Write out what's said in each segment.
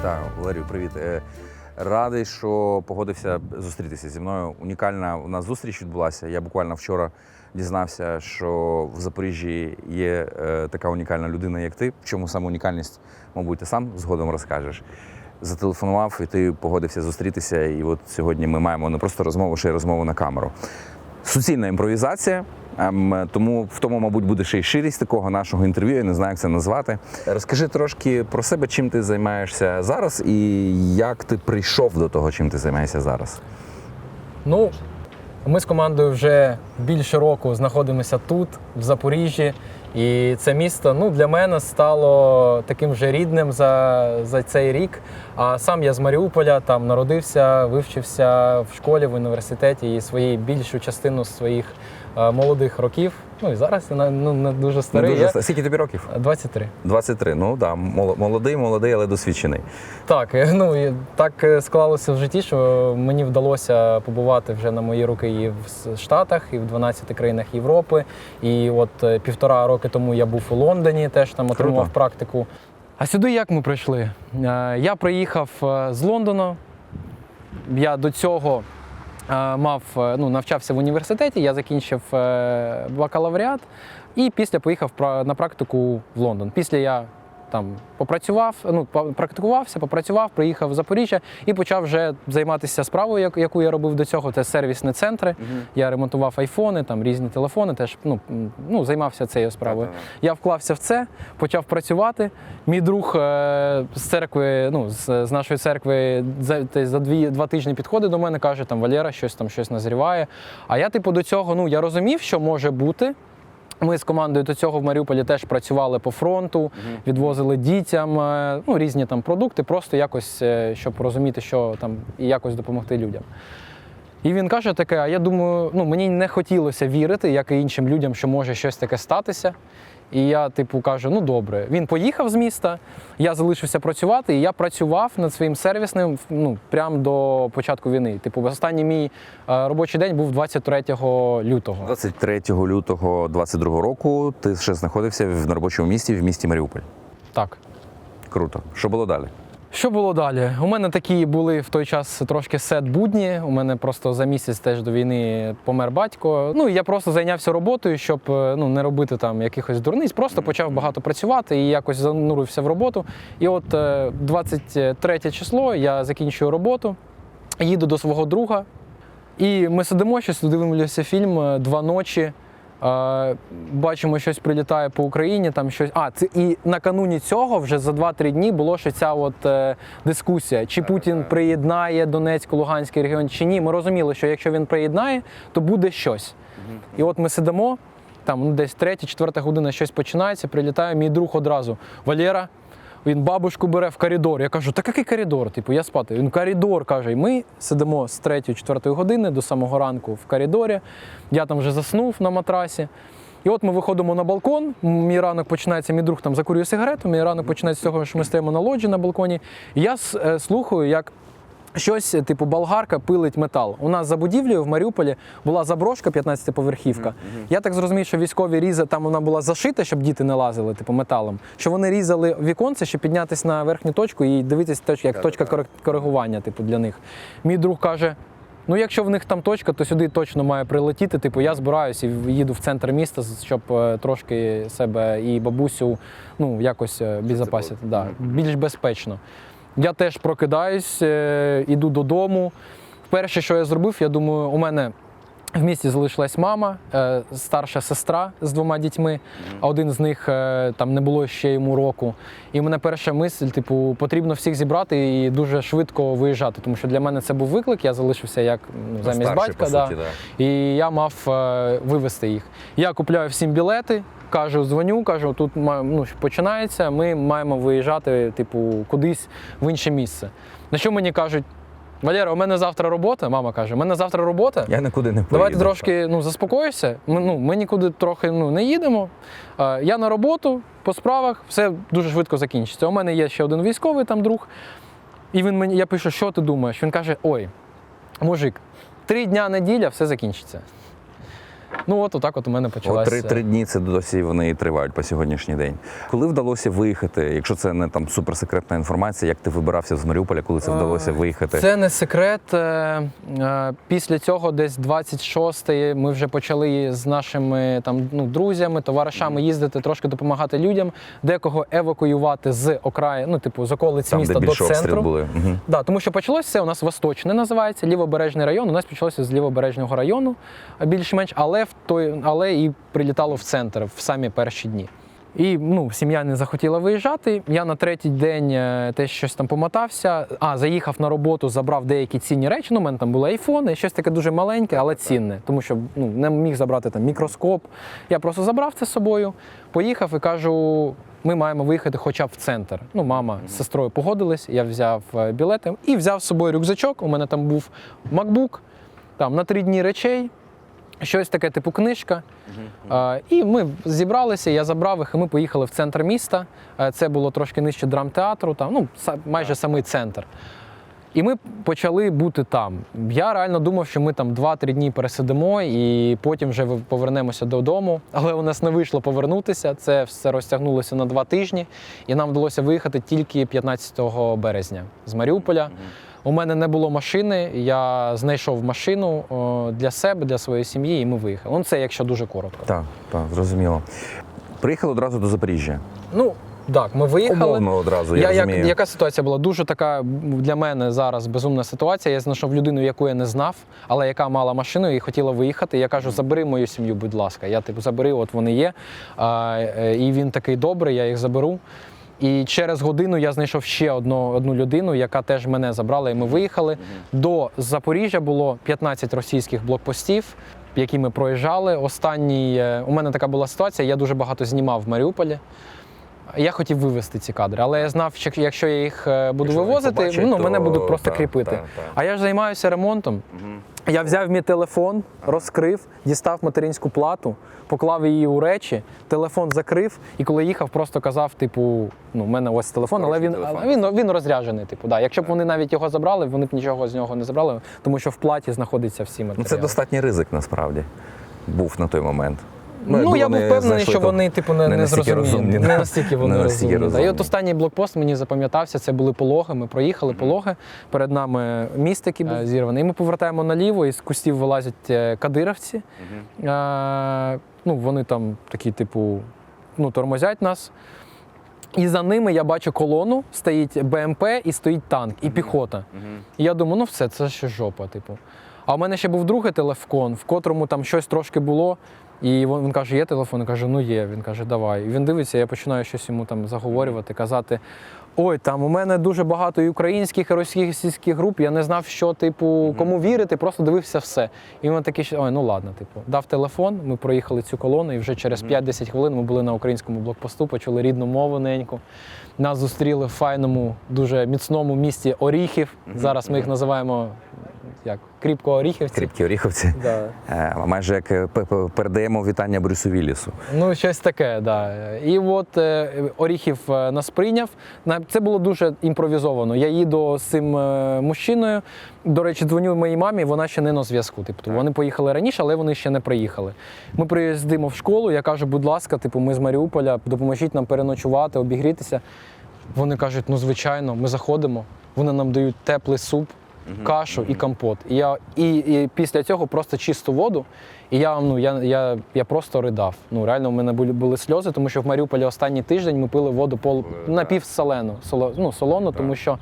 Вітаю, Валерію, привіт. Е, Радий, що погодився зустрітися зі мною. Унікальна у нас зустріч відбулася. Я буквально вчора дізнався, що в Запоріжжі є е, така унікальна людина, як ти. В чому саме унікальність, мабуть, ти сам згодом розкажеш. Зателефонував, і ти погодився зустрітися. І от сьогодні ми маємо не просто розмову, ще й розмову на камеру. Суцільна імпровізація. ем, Тому в тому, мабуть, буде ще й ширість такого нашого інтерв'ю. Я не знаю, як це назвати. Розкажи трошки про себе, чим ти займаєшся зараз, і як ти прийшов до того, чим ти займаєшся зараз. Ну, ми з командою вже більше року знаходимося тут, в Запоріжжі. І це місто ну, для мене стало таким же рідним за, за цей рік. А сам я з Маріуполя там народився, вивчився в школі, в університеті і свої більшу частину своїх молодих років. Ну і зараз я ну, не дуже Не старий. дуже... я Скільки тобі років? 23. 23. Ну да, мол- молодий, молодий, але досвідчений. Так, е, ну і так е, склалося в житті, що мені вдалося побувати вже на мої руки і в Штатах, і в 12 країнах Європи. І от е, півтора роки тому я був у Лондоні, теж там отримував Круто. практику. А сюди як ми прийшли? Е, Я приїхав е, з Лондону. Я до цього е, мав, е, ну, навчався в університеті, я закінчив е, бакалавріат і після поїхав на практику в Лондон. Після я там попрацював, ну практикувався, попрацював, приїхав в Запоріжжя і почав вже займатися справою, яку я робив до цього. Це сервісні центри. Я ремонтував айфони, там різні телефони. Теж ну, ну займався цією справою. Та-та-та. Я вклався в це, почав працювати. Мій друг е, з церкви, ну з, з нашої церкви, за, за дві, два тижні підходить до мене, каже, там Валера, щось там щось назріває. А я, типу, до цього ну я розумів, що може бути. Ми з командою до цього в Маріуполі теж працювали по фронту, відвозили дітям е, ну, різні там продукти, просто якось, е, щоб розуміти, що там і якось допомогти людям. І він каже таке: а я думаю, ну мені не хотілося вірити, як і іншим людям, що може щось таке статися. І я, типу, кажу, ну добре. Він поїхав з міста, я залишився працювати, і я працював над своїм сервісним ну, прямо до початку війни. Типу, останній мій е, робочий день був 23 лютого. 23 лютого 22 року ти ще знаходився в на робочому місці в місті Маріуполь. Так. Круто. Що було далі? Що було далі? У мене такі були в той час трошки сет будні. У мене просто за місяць теж до війни помер батько. Ну і я просто зайнявся роботою, щоб е, ну не робити там якихось дурниць. Просто почав багато працювати і якось занурився в роботу. І от е, 23 число я закінчую роботу, їду до свого друга, і ми сидимо щось, дивимося фільм е, Два ночі. Е, Бачимо, щось прилітає по Україні. Там щось. А, це і накануні цього вже за 2-3 дні було ще ця от е, дискусія, чи Путін приєднає Донецьк, Луганський регіон, чи ні. Ми розуміли, що якщо він приєднає, то буде щось. І от ми сидимо, там ну, десь третя, четверта година щось починається, прилітає мій друг одразу. Валєра, він бабушку бере в коридор. Я кажу, так який коридор? Типу, я спати. Він коридор каже. І ми сидимо з 3-4 години до самого ранку в коридорі. Я там вже заснув на матрасі. І от ми виходимо на балкон. Мій ранок починається, мій друг там закурює сигарету. Мій ранок починається з того, що ми стоїмо на лоджі на балконі. І я е, слухаю, як Щось, типу, болгарка пилить метал. У нас за будівлею в Маріуполі була заброшка 15-поверхівка. Я так зрозумів, що військові різи, там вона була зашита, щоб діти не лазили, типу, металом. Що вони різали віконце, щоб піднятися на верхню точку і дивитися, як точка корек- коригування, типу, для них. Мій друг каже: ну, якщо в них там точка, то сюди точно має прилетіти. Типу, я збираюся і їду в центр міста, щоб е, трошки себе і бабусю ну, якось е, безопасити, да, більш безпечно. Я теж прокидаюсь, е, іду додому. Перше, що я зробив, я думаю, у мене в місті залишилась мама, е, старша сестра з двома дітьми, а один з них е, там не було ще йому року. І в мене перша мисль, типу, потрібно всіх зібрати і дуже швидко виїжджати, тому що для мене це був виклик. Я залишився як ну, замість старший, батька. да. суті, да. І я мав е, вивезти їх. Я купляю всім білети, кажу, дзвоню, кажу, тут ну, починається, ми маємо виїжджати, типу, кудись в інше місце. На що мені кажуть, Валера, у мене завтра робота. Мама каже, у мене завтра робота. Я нікуди не поїду. Давайте трошки ну, заспокоїшся. Ми, ну, ми нікуди трохи ну, не їдемо. Е, я на роботу по справах, все дуже швидко закінчиться. У мене є ще один військовий там друг. І він мені, я пишу, що ти думаєш? Він каже: Ой, мужик, три дня неділя, все закінчиться. Ну от отак от у мене От три, три дні це досі вони і тривають по сьогоднішній день. Коли вдалося виїхати, якщо це не там суперсекретна інформація, як ти вибирався з Маріуполя, коли це вдалося виїхати? Це не секрет. Е, е, Після цього, десь 26-ї, ми вже почали з нашими там ну, друзями, товаришами їздити, трошки допомагати людям, декого евакуювати з окраї, ну типу з околиць Там, міста де до центру. були. Угу. Да, тому що почалося все у нас Восточне називається, лівобережний район. У нас почалося з лівобережного району, а більш-менш, але в той, але і прилітало в центр в самі перші дні. І ну, сім'я не захотіла виїжджати. Я на третій день е, теж щось там помотався. А, заїхав на роботу, забрав деякі цінні речі. Ну, у мене там були айфони, щось таке дуже маленьке, але цінне. Тому що ну, не міг забрати там мікроскоп. Я просто забрав це з собою, поїхав і кажу: ми маємо виїхати хоча б в центр. Ну, мама з сестрою погодились, я взяв е, білети і взяв з собою рюкзачок. У мене там був MacBook, там на три дні речей. Щось таке, типу книжка. А, і ми зібралися, я забрав їх, і ми поїхали в центр міста. Е, Це було трошки нижче драмтеатру, там, ну, са- майже самий центр. І ми почали бути там. Я реально думав, що ми там 2-3 дні пересидимо і потім вже ви- повернемося додому. Але у нас не вийшло повернутися. Це все розтягнулося на два тижні, і нам вдалося виїхати тільки 15 березня з Маріуполя. У мене не було машини, я знайшов машину для себе, для своєї сім'ї, і ми виїхали. Ну, це якщо дуже коротко. Так, так, зрозуміло. Приїхали одразу до Запоріжжя. Ну, так, ми виїхали. Умовно одразу, я, Я, як, яка ситуація була? Дуже така для мене зараз безумна ситуація. Я знайшов людину, яку я не знав, але яка мала машину і хотіла виїхати. Я кажу, забери мою сім'ю, будь ласка. Я типу забери, от вони є. А, е, і він такий добрий, я їх заберу. І через годину я знайшов ще одну, одну людину, яка теж мене забрала, і ми виїхали. До Запоріжжя було 15 російських блокпостів, які ми проїжджали. Останній е, у мене така була ситуація. Я дуже багато знімав в Маріуполі. Я хотів вивезти ці кадри, але я знав, що якщо я їх е, буду Якщо вивозити, побачать, ну, то мене будуть просто та, кріпити. та, та. А я ж займаюся ремонтом. Я взяв мій телефон, розкрив, дістав материнську плату, поклав її у речі, телефон закрив, і коли їхав, просто казав: типу, ну, в мене ось телефон, але він, телефон. але він, він розряджений. Типу, да. Якщо б вони навіть його забрали, вони б нічого з нього не забрали, тому що в платі знаходяться всі Ну, матеріали. це достатній ризик насправді був на той момент. Ну, якби я був впевнений, що вони типу не, не не розумні, Не настільки вони Не настільки розумні. да. І от останній блокпост мені запам'ятався. Це були пологи. Ми проїхали пологи. Перед нами міст, який був зірваний. І ми повертаємо наліво, і з кустів вилазять е, кадировці. Е, ну, вони там такі, типу, ну, тормозять нас. І за ними я бачу колону, стоїть БМП і стоїть танк, і піхота. І я думаю, ну все, це ще жопа, типу. А в мене ще був другий телефон, в котрому там щось трошки було. І він, він каже, є телефон? Я кажу, ну є. Він каже, давай. І він дивиться, я починаю щось йому там заговорювати, казати: ой, там у мене дуже багато і українських, і російських груп. Я не знав, що, типу, кому вірити, просто дивився все. І він такий, ой, ну ладно, типу, дав телефон, ми проїхали цю колону, і вже через 5-10 хвилин ми були на українському блокпосту, почули рідну мову неньку. Нас зустріли в файному, дуже міцному місті Оріхів. Зараз ми їх називаємо як кріпко Оріхівці. Кріпкі оріховці. Да. Е, Майже як е, передаємо вітання Брюсу Віллісу. Ну, щось таке, да. І от е, Оріхів е, нас прийняв. Це було дуже імпровізовано. Я їду з цим е, мужчиною. До речі, дзвоню моїй мамі, вона ще не на зв'язку. Типу, вони поїхали раніше, але вони ще не приїхали. Ми приїздимо в школу. Я кажу, будь ласка, типу, ми з Маріуполя, допоможіть нам переночувати, обігрітися. Вони кажуть, ну звичайно, ми заходимо. Вони нам дають теплий суп, кашу і компот. І я і, і після цього просто чисту воду. І я ну я, я, я просто ридав. Ну реально в мене були, були сльози, тому що в Маріуполі останній тиждень ми пили воду пол напівсолену, соло, ну, солону, тому що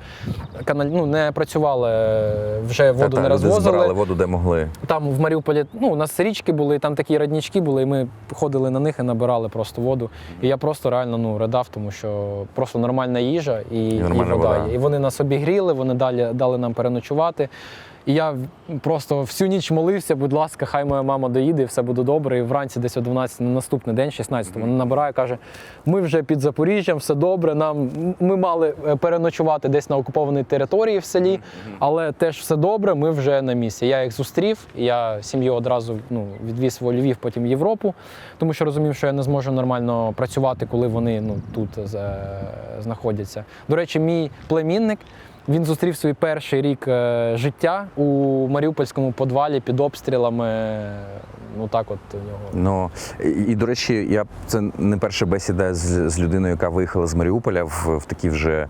каналь ну, не працювали е, вже воду Та-та, не розвозили. збирали воду, де могли. Там в Маріуполі ну, у нас річки були, там такі роднички були, і ми ходили на них і набирали просто воду. І я просто реально ну, ридав, тому що просто нормальна їжа і, і нормальна вода. вода. І вони нас обігріли, вони далі дали нам переночувати. І я просто всю ніч молився, будь ласка, хай моя мама доїде, і все буде добре. І вранці десь о 12 на наступний день, 16 вона набирає, каже: ми вже під Запоріжжям, все добре. Нам ми мали е, переночувати десь на окупованій території в селі, але теж все добре. Ми вже на місці. Я їх зустрів. Я сім'ю одразу ну, відвіз в Львів, потім в Європу, тому що розумів, що я не зможу нормально працювати, коли вони ну, тут е, знаходяться. До речі, мій племінник. Він зустрів свій перший рік е, життя у маріупольському подвалі під обстрілами. Ну так, от у нього. Ну і, і, до речі, я це не перша бесіда з, з людиною, яка виїхала з Маріуполя в, в такі вже е,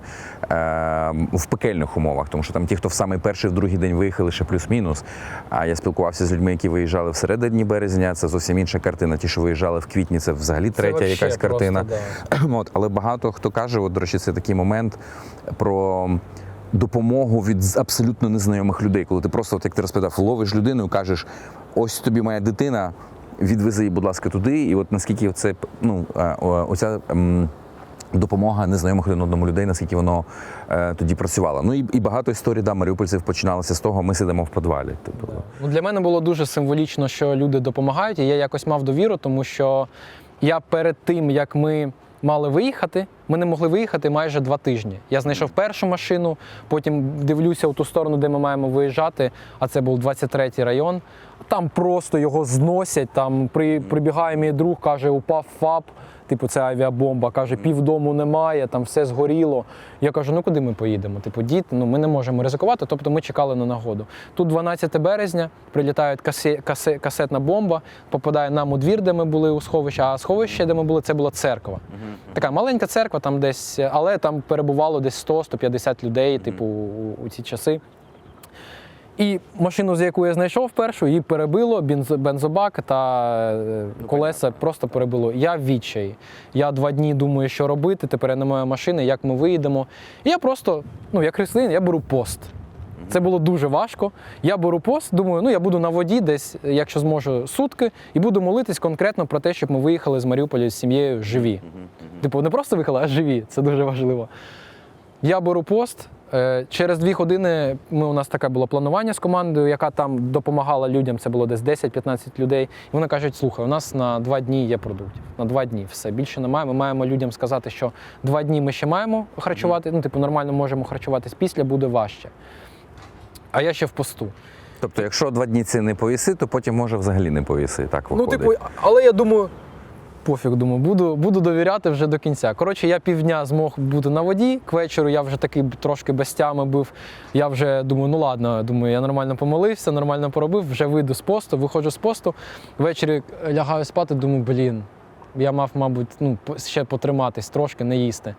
в пекельних умовах, тому що там ті, хто в самий перший, в другий день виїхали ще плюс-мінус. А я спілкувався з людьми, які виїжджали в середині березня. Це зовсім інша картина. Ті, що виїжджали в квітні, це взагалі третя вообще якась картина. просто, От, але багато хто каже, от, до речі, це такий момент про. Допомогу від абсолютно незнайомих людей, коли ти просто, от, як ти розповідав, ловиш людину і кажеш: ось тобі моя дитина, відвези її, будь ласка, туди. І от наскільки це ну, е, оця ем, допомога незнайомих один одному людей, наскільки воно е, тоді працювало. Ну і, і багато історій да, маріупольців починалося з того, ми сидимо в підвалі. Типу, Ну, для мене було дуже символічно, що люди допомагають, і я якось мав довіру, тому що я перед тим, як ми мали виїхати, ми не могли виїхати майже два тижні. Я знайшов першу машину, потім дивлюся у ту сторону, де ми маємо виїжджати, а це був 23-й район. Там просто його зносять. Там при, прибігає мій друг, каже, упав ФАП. Типу, це авіабомба, каже, півдому немає, там все згоріло. Я кажу, ну куди ми поїдемо? Типу, діти, ну ми не можемо ризикувати. Тобто ми чекали на нагоду. Тут 12 березня, прилітає касе, касе, касетна бомба, попадає нам у двір, де ми були у сховищі, а сховище, де ми були, це була церква. Така маленька церква, там десь, але там перебувало десь 100-150 людей, типу, у, у ці часи. І машину, з яку я знайшов першу, її перебило, бензо- бензобак та е, колеса просто перебило. Я в відчаї. Я два дні думаю, що робити. Тепер я не маю машини, як ми виїдемо. І я просто, ну як християнин, я беру пост. Це було дуже важко. Я беру пост, думаю, ну я буду на воді десь, якщо зможу, сутки, і буду молитись конкретно про те, щоб ми виїхали з Маріуполя з сім'єю живі. Типу, не просто виїхали, а живі. Це дуже важливо. Я беру пост. Е, Через дві години ми, у нас таке було планування з командою, яка там допомагала людям. Це було десь 10-15 людей. І вони кажуть: слухай, у нас на два дні є продуктів. На два дні все більше немає. Ми маємо людям сказати, що два дні ми ще маємо харчувати. Ну, типу, нормально можемо харчуватись. Після буде важче. А я ще в посту. Тобто, якщо два дні це не повіси, то потім може взагалі не повіси. Так виходить. Ну, типу, але я думаю, пофіг, думаю, буду, буду довіряти вже до кінця. Коротше, я півдня змог бути на воді. К вечору я вже такий трошки без тями був. Я вже думаю, ну ладно, думаю, я нормально помолився, нормально поробив, вже вийду з посту, виходжу з посту. Ввечері лягаю спати, думаю, блін. Я мав, мабуть, ну, ще потриматись трошки, не їсти.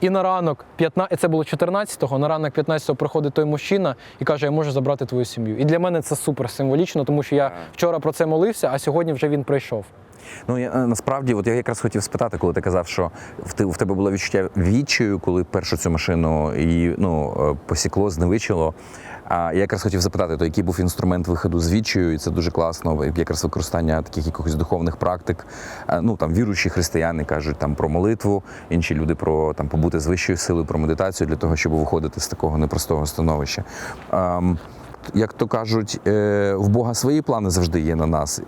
І на ранок, 15, це було 14-го, на ранок 15-го приходить той мужчина і каже, я можу забрати твою сім'ю. І для мене це супер символічно, тому що я вчора про це молився, а сьогодні вже він прийшов. Ну я е, насправді, от я якраз хотів спитати, коли ти казав, що в ти в тебе було відчуття відчаю, коли першу цю машину її ну е, посікло, зневичило. А я якраз хотів запитати, то який був інструмент виходу з відчаю, і це дуже класно. Якраз використання таких якихось духовних практик. Е, Ну там віруючі християни кажуть там про молитву, інші люди про там побути з вищою силою, про медитацію для того, щоб виходити з такого непростого становища. Ем, як то кажуть, в Бога свої плани завжди є на нас.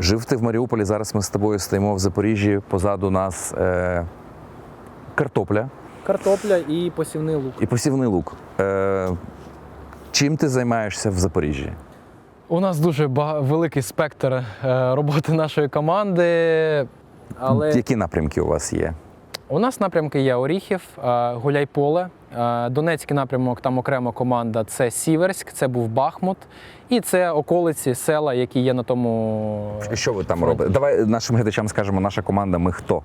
Жив ти в Маріуполі, зараз ми з тобою стоїмо в Запоріжжі, позаду нас е, картопля Картопля і посівний лук. і посівний лук. Е, чим ти займаєшся в Запоріжжі? У нас дуже великий спектр е, роботи нашої команди. Але Які напрямки у вас є? у нас напрямки є Оріхів, е, Гуляйполе, Донецький напрямок, там окрема команда це Сіверськ, це був Бахмут. І це околиці села, які є на тому. Що ви там робите? Давай нашим глядачам скажемо, наша команда ми хто?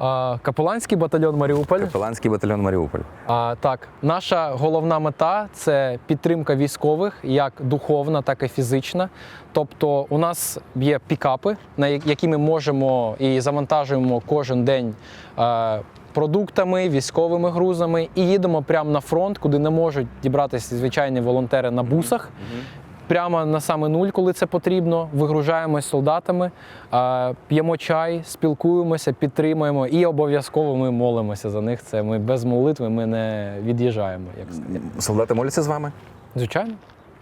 Е, Капеланський батальйон Маріуполь. Капеланський батальйон Маріуполь. А, так, наша головна мета це підтримка військових, як духовна, так і фізична. Тобто, у нас є пікапи, на які ми можемо і завантажуємо кожен день. Продуктами, військовими грузами і їдемо прямо на фронт, куди не можуть дібратися звичайні волонтери на бусах. Прямо на саме нуль, коли це потрібно, вигружаємось солдатами, п'ємо чай, спілкуємося, підтримуємо і обов'язково ми молимося за них. Це ми без молитви ми не від'їжджаємо. Як сказати. Солдати моляться з вами? Звичайно.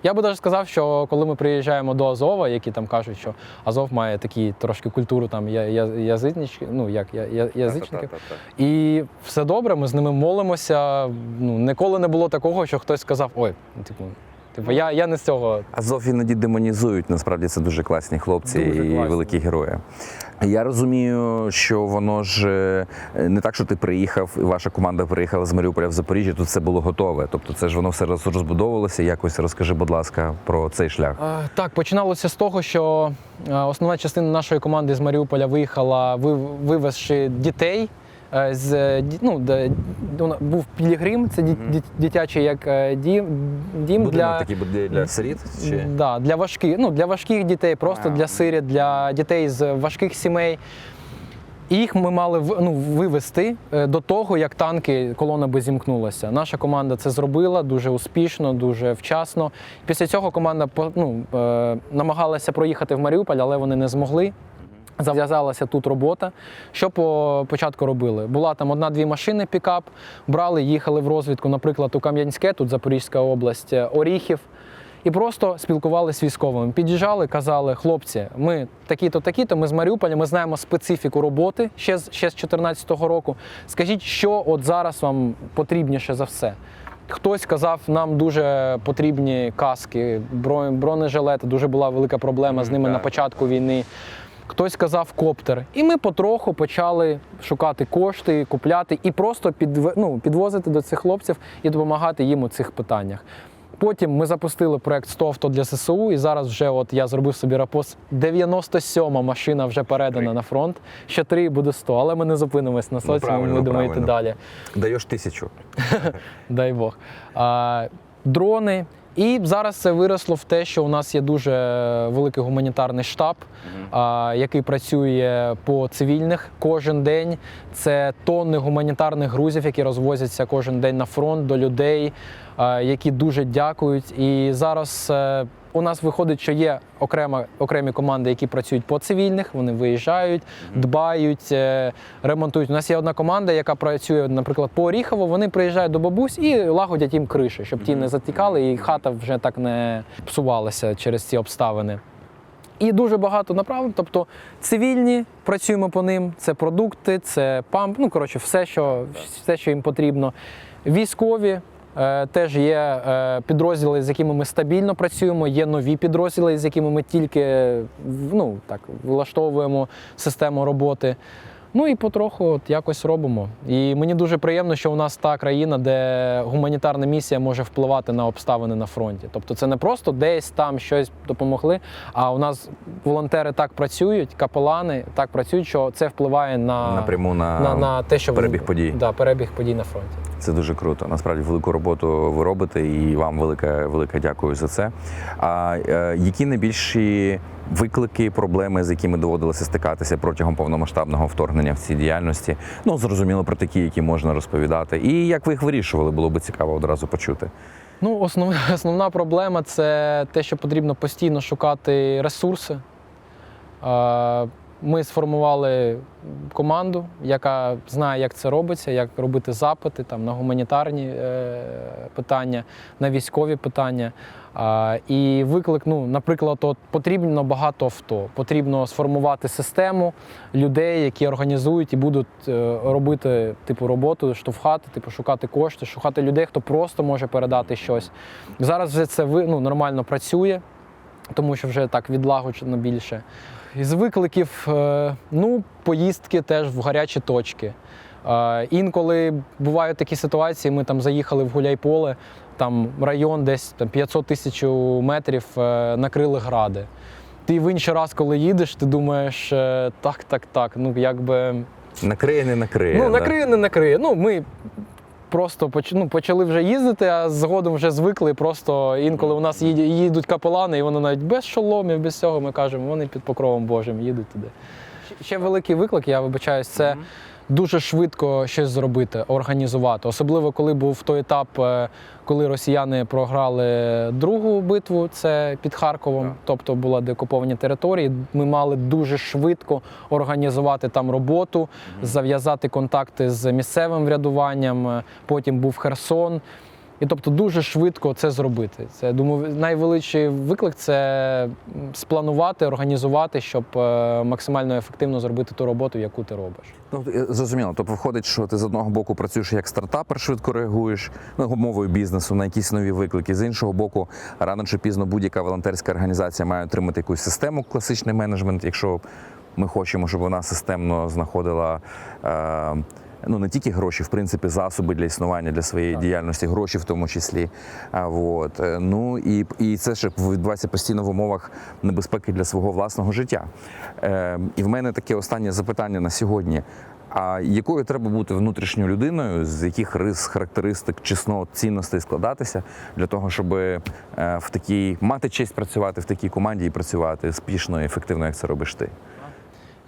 Я би навіть сказав, що коли ми приїжджаємо до Азова, які там кажуть, що Азов має такі трошки культуру там я, я, язичників, ну як я, я, язичників. Та-та-та-та-та. І все добре, ми з ними молимося. Ну, ніколи не було такого, що хтось сказав, ой, типу, Типу, я, я не з цього. Азов іноді демонізують. Насправді це дуже класні хлопці Дуже і класні. великі герої. Я розумію, що воно ж е, не так, що ти приїхав, і ваша команда приїхала з Маріуполя в Запоріжжя, тут все було готове. Тобто, це ж воно все роз- розбудовувалося. Якось розкажи, будь ласка, про цей шлях. Так, починалося з того, що е, основна частина нашої команди з Маріуполя виїхала, ви- вивезши дітей. Е, З е, ну, де, був Пілігрим, це дитячий як е, дім, дім для, такий буде для сиріт? Чи? Да, для важких, ну, для важких дітей, просто для сиріт, для дітей з важких сімей. І їх ми мали ну, вивести до того, як танки колона би зімкнулася. Наша команда це зробила дуже успішно, дуже вчасно. Після цього команда ну, намагалася проїхати в Маріуполь, але вони не змогли. Зав'язалася тут робота. Що по початку робили? Була там одна-дві машини, пікап, брали, їхали в розвідку, наприклад, у Кам'янське, тут Запорізька область, е, Оріхів. І просто спілкувалися з військовими. Під'їжджали, казали, хлопці, ми такі-то, такі-то, ми з Маріуполя, ми знаємо специфіку роботи ще з ще з 2014 року. Скажіть, що от зараз вам потрібніше за все? Хтось казав, нам дуже потрібні каски, бро- бронежилети. Дуже була велика проблема з ними на початку війни. Хтось казав коптер. І ми потроху почали шукати кошти, купляти і просто підв- ну, підвозити до цих хлопців і допомагати їм у цих питаннях. Потім ми запустили проект 100 авто для ССУ, і зараз вже от я зробив собі рапост. 97 машина вже передана на фронт. Ще три буде 100, але ми не зупинимось на соціумі, Ну, ми будемо йти далі. Даєш тисячу. Дай Бог. А, дрони. І зараз це виросло в те, що у нас є дуже великий гуманітарний штаб, а, який працює по цивільних кожен день. Це тонни гуманітарних грузів, які розвозяться кожен день на фронт до людей, а, які дуже дякують. І зараз е, у нас виходить, що є окрема, окремі команди, які працюють по цивільних, вони виїжджають, дбають, е, ремонтують. У нас є одна команда, яка працює, наприклад, по Оріхово. Вони приїжджають до бабусь і лагодять їм криші, щоб ті не затікали, і хата вже так не псувалася через ці обставини. І дуже багато направлень. Тобто цивільні працюємо по ним, це продукти, це памп, ну коротше, все, що, все, що їм потрібно. Військові. Е, Теж є е, підрозділи, з якими ми стабільно працюємо. Є нові підрозділи, з якими ми тільки ну, так, влаштовуємо систему роботи. Ну і потроху от якось робимо. І мені дуже приємно, що у нас та країна, де гуманітарна місія може впливати на обставини на фронті. Тобто це не просто десь там щось допомогли. А у нас волонтери так працюють, капелани так працюють, що це впливає на, Напряму на, на, на те, що перебіг подій. Да, перебіг подій на фронті. Це дуже круто. Насправді велику роботу ви робите, і вам велике, велике дякую за це. А е, які найбільші виклики, проблеми, з якими доводилося стикатися протягом повномасштабного вторгнення в цій діяльності? Ну зрозуміло про такі, які можна розповідати. І як ви їх вирішували, було би цікаво одразу почути. Ну, основ, основна проблема це те, що потрібно постійно шукати ресурси. Ми сформували команду, яка знає, як це робиться, як робити запити там, на гуманітарні е, питання, на військові питання. І виклик, ну, наприклад, от потрібно багато авто. Потрібно сформувати систему людей, які організують і будуть е, робити типу роботу, штовхати, типу шукати кошти, шукати людей, хто просто може передати щось. Зараз вже це ну, нормально працює, тому що вже так відлагоджено більше. Із викликів, е, ну, поїздки теж в гарячі точки. Е, Інколи бувають такі ситуації, ми там заїхали в Гуляйполе, там район десь там, 500 тисяч метрів е, накрили гради. Ти в інший раз, коли їдеш, ти думаєш, е, так, так, так, ну якби. Накриє, не накриє. Ну, да? накриє, не накриє. Ну, ми просто поч- ну, почали вже їздити, а згодом вже звикли. Просто інколи у нас їдуть капелани, і вони навіть без шоломів, без цього ми кажемо, вони під покровом Божим їдуть туди. Ще- Ще великий виклик, я вибачаюсь, це дуже швидко щось зробити, організувати. Особливо коли був той етап, е, коли росіяни програли другу битву, це під Харковом, Так. тобто була декуповані території. Ми мали дуже швидко організувати там роботу, зав'язати контакти з місцевим врядуванням. Е, Потім був Херсон. І тобто дуже швидко це зробити. Це я думаю, найвеличий виклик це спланувати, організувати, щоб е, максимально ефективно зробити ту роботу, яку ти робиш. Ну, е, зрозуміло. Тобто виходить, що ти з одного боку працюєш як стартапер, швидко реагуєш ну, мовою бізнесу на якісь нові виклики. З іншого боку, рано чи пізно будь-яка волонтерська організація має отримати якусь систему, класичний менеджмент, якщо ми хочемо, щоб вона системно знаходила. Е- Ну, не тільки гроші, в принципі, засоби для існування для своєї діяльності, гроші в тому числі. А, вот. Е, Ну і, і це ж відбувається постійно в умовах небезпеки для свого власного життя. Е, і в мене таке останнє запитання на сьогодні. А якою треба бути внутрішньою людиною, з яких рис, характеристик, чеснот, цінностей складатися для того, щоб е, в такій мати честь працювати в такій команді і працювати успішно і ефективно, як це робиш ти?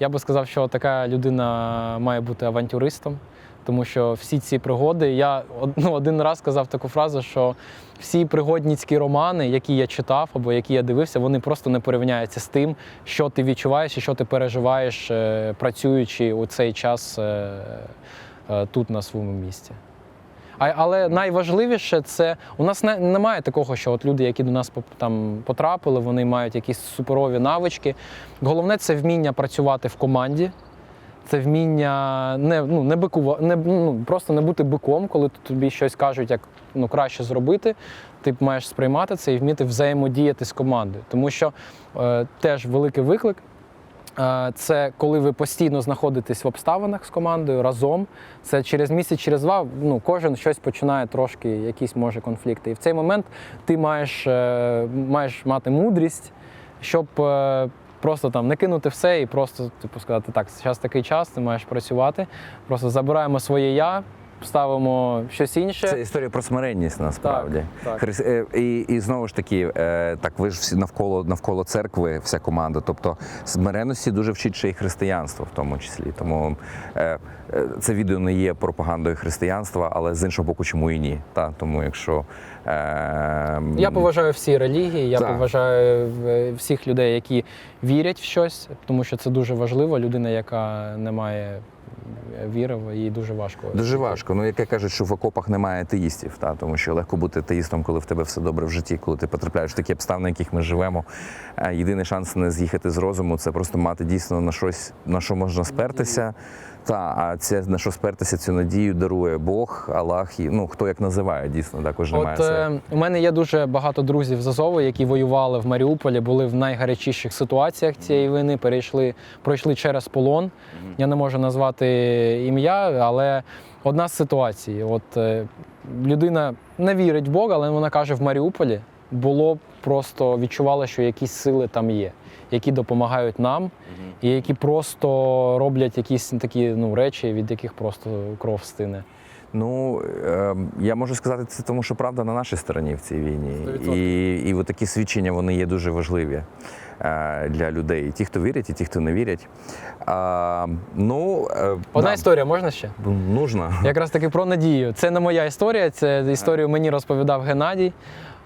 Я би сказав, що така людина має бути авантюристом, тому що всі ці пригоди, я ну, один раз сказав таку фразу, що всі пригодницькі романи, які я читав або які я дивився, вони просто не порівняються з тим, що ти відчуваєш і що ти переживаєш, е, працюючи у цей час е, е, тут на своєму місці. Але найважливіше це у нас не, немає такого, що от люди, які до нас там потрапили, вони мають якісь суперові навички. Головне це вміння працювати в команді. Це вміння не, ну, не, бикува, не, ну, просто не бути биком, коли тобі щось кажуть, як ну, краще зробити. Ти маєш сприймати це і вміти взаємодіяти з командою. Тому що е, теж великий виклик Це коли ви постійно знаходитесь в обставинах з командою разом. Це через місяць, через два ну, кожен щось починає трошки, якісь може конфлікти. І в цей момент ти маєш, е, маєш мати мудрість, щоб е, просто там не кинути все і просто типу, сказати, так, зараз такий час, ти маєш працювати. Просто забираємо своє я, ставимо щось інше. Це історія про смиренність насправді. так. Хрис- е, І, і знову ж таки, е, так ви ж всі навколо навколо церкви, вся команда. Тобто смиренності дуже вчить ще й християнство, в тому числі. Тому е, це відео не є пропагандою християнства, але з іншого боку, чому і ні. Та тому, якщо е, Я поважаю всі релігії, я Так. поважаю всіх людей, які вірять в щось, тому що це дуже важливо. Людина, яка не має віри, їй дуже важко. Дуже важко. Ну, яке кажуть, що в окопах немає атеїстів, та тому що легко бути атеїстом, коли в тебе все добре в житті, коли ти потрапляєш в такі обставини, в яких ми живемо. Е, Єдиний шанс не з'їхати з розуму це просто мати дійсно на щось, на що можна спертися. Та, а це на що спертися, цю надію дарує Бог, Аллах і ну хто як називає, дійсно, так кожен має От е, у мене є дуже багато друзів з Азову, які воювали в Маріуполі, були в найгарячіших ситуаціях цієї війни, перейшли, пройшли через полон. Я не можу назвати ім'я, але одна з ситуацій. От е, людина не вірить в Бога, але вона каже, в Маріуполі було просто відчувала, що якісь сили там є, які допомагають нам, і які просто роблять якісь такі ну, речі, від яких просто кров стине. Ну е, я можу сказати це, тому що правда на нашій стороні в цій війні. 100%. І, і такі свідчення вони є дуже важливі е, для людей. Ті, хто вірять, і ті, хто не вірять. А, ну, е, Одна да, історія можна ще? нужно. Якраз таки про надію. Це не моя історія, це історію мені розповідав Геннадій.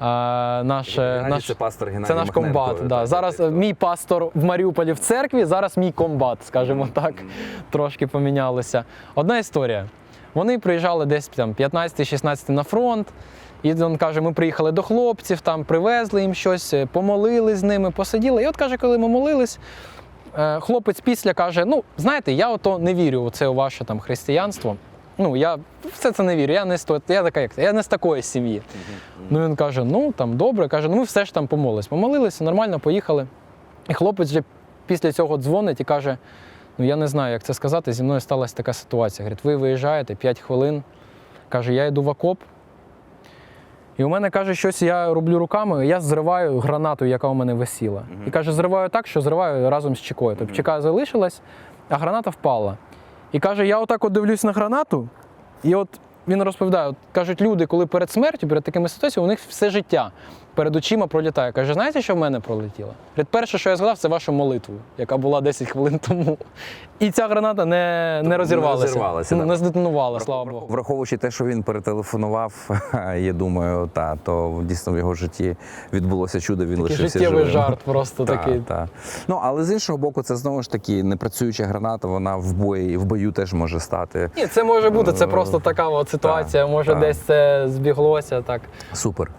А, наш, наш, це пастор Геннадій це наш Махненко, комбат. Да. Зараз так, мій пастор в Маріуполі в церкві, зараз мій комбат, скажімо так. Трошки помінялися. Одна історія. Вони приїжджали десь там 15-16 на фронт. І він каже, ми приїхали до хлопців, там привезли їм щось, е, помолились з ними, посиділи. І от каже, коли ми молились, е, хлопець після каже: ну, знаєте, я ото не вірю у це у ваше там християнство. Ну, я в все це не вірю. Я не з то- я така, як я не з такої сім'ї. Ну він каже: ну там добре, каже, ну ми все ж там помолились. Помолилися, нормально, поїхали. І хлопець вже після цього дзвонить і каже: ну я не знаю, як це сказати. Зі мною сталася така ситуація. Говорить, ви виїжджаєте 5 хвилин. Каже, я йду в окоп. І у мене каже, щось я роблю руками, я зриваю гранату, яка у мене висіла. І каже, зриваю так, що зриваю разом з чекою. Тобто чека залишилась, а граната впала. І каже, я отак от дивлюсь на гранату, і от він розповідає: кажуть, люди, коли перед смертю, перед такими ситуаціями, у них все життя перед очима пролітає. Каже, знаєте, що в мене пролетіло? Говорить, перше, що я згадав, це вашу молитву, яка була 10 хвилин тому. І ця граната не, не Тобто не розірвалася. розірвалася, Ну, не здетонувала, слава Богу. Враховуючи те, що він перетелефонував, я думаю, та то дійсно в його житті відбулося чудо. Він Такий лишився життєвий живим. жарт просто Та, такий. та. Ну але з іншого боку, це знову ж таки непрацююча граната. Вона в бої в бою теж може стати. Ні, це може бути, це просто така от ситуація. Так, може, так. десь це збіглося. Так. Супер.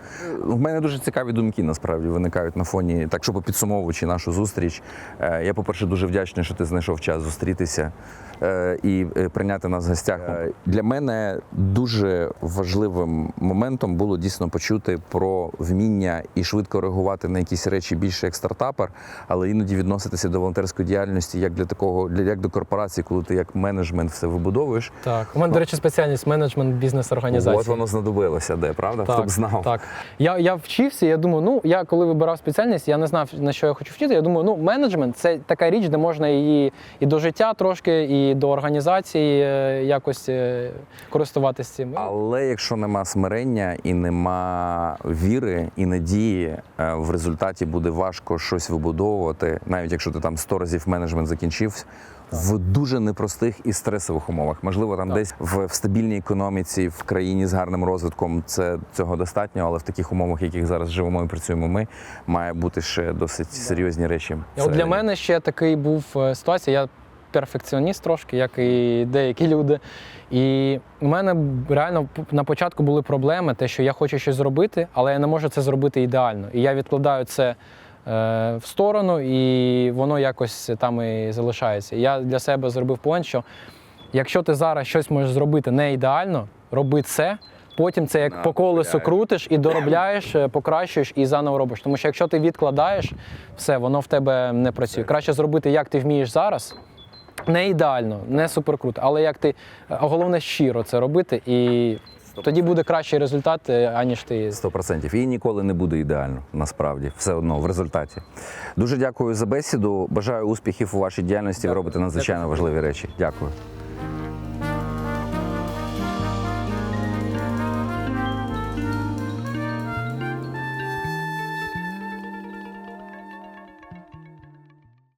У мене дуже цікаві думки насправді виникають на фоні. Так, щоб підсумовуючи нашу зустріч. е, Я, по-перше, дуже вдячний, що ти знайшов час зустрітися і е, прийняти нас в гостях. Е, Для мене дуже важливим моментом було дійсно почути про вміння і швидко реагувати на якісь речі більше як стартапер, але іноді відноситися до волонтерської діяльності як для такого, для як до корпорації, коли ти як менеджмент все вибудовуєш. Так. У мене, до речі, спеціальність менеджмент бізнес-організації. От воно знадобилося, де правда? Хто б знав? Так. Я, я вчився, я думаю, ну я коли вибирав спеціальність, я не знав, на що я хочу вчити. Я думаю, ну менеджмент це така річ, де можна її і до життя трошки, і до організації е, якось е, користуватися цим. Але якщо нема смирення і нема віри і надії, е, в результаті буде важко щось вибудовувати, навіть якщо ти там 100 разів менеджмент закінчив. В дуже непростих і стресових умовах, можливо, там Так. десь в, в стабільній економіці, в країні з гарним розвитком це цього достатньо, але в таких умовах, в яких зараз живемо і працюємо, ми має бути ще досить серйозні речі. От для мене ще такий був ситуація. Я перфекціоніст трошки, як і деякі люди. І у мене реально на початку були проблеми, те, що я хочу щось зробити, але я не можу це зробити ідеально. І я відкладаю це е, в сторону, і воно якось там і залишається. Я для себе зробив план, що якщо ти зараз щось можеш зробити не ідеально, роби це. Потім це як по колесу крутиш і доробляєш, е, покращуєш і заново робиш. Тому що якщо ти відкладаєш, все, воно в тебе не працює. Краще зробити, як ти вмієш зараз. Не ідеально, не суперкруто, але як ти, головне щиро це робити, і тоді буде кращий результат, е, аніж ти. Сто процентів. І ніколи не буде ідеально, насправді, все одно в результаті. Дуже дякую за бесіду. Бажаю успіхів у вашій діяльності. Ви робите надзвичайно важливі речі. Дякую.